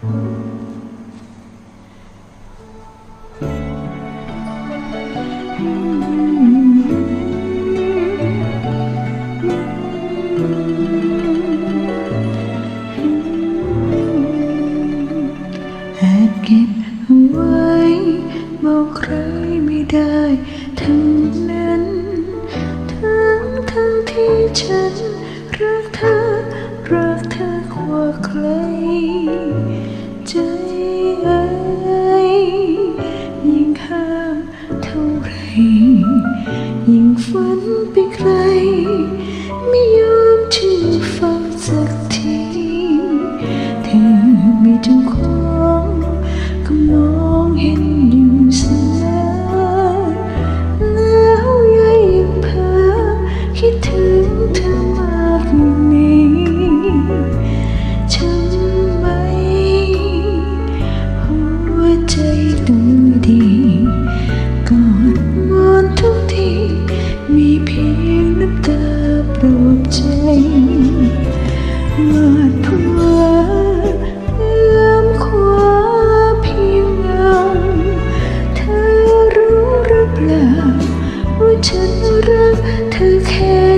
แอบเก็บไว้บอกใครไม่ได้ทั้งนั้น ทั้งทั้งที่ฉันรักเธอ รักเธอกว่าใคร When? ตาโปรดใจมาเพื่ออ้อมคว้าเพียงเงาเธอรู้รืเปล่าว่าฉันรักเธอแค่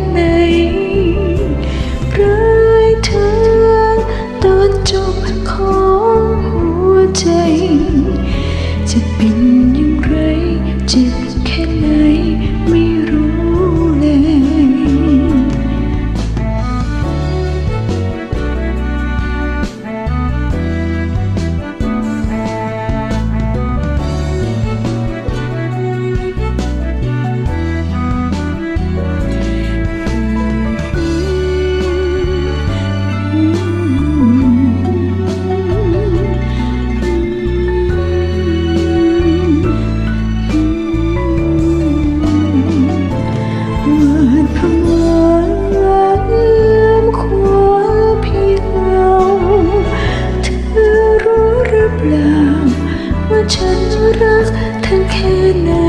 ฉันรักทั้งแค่ไหน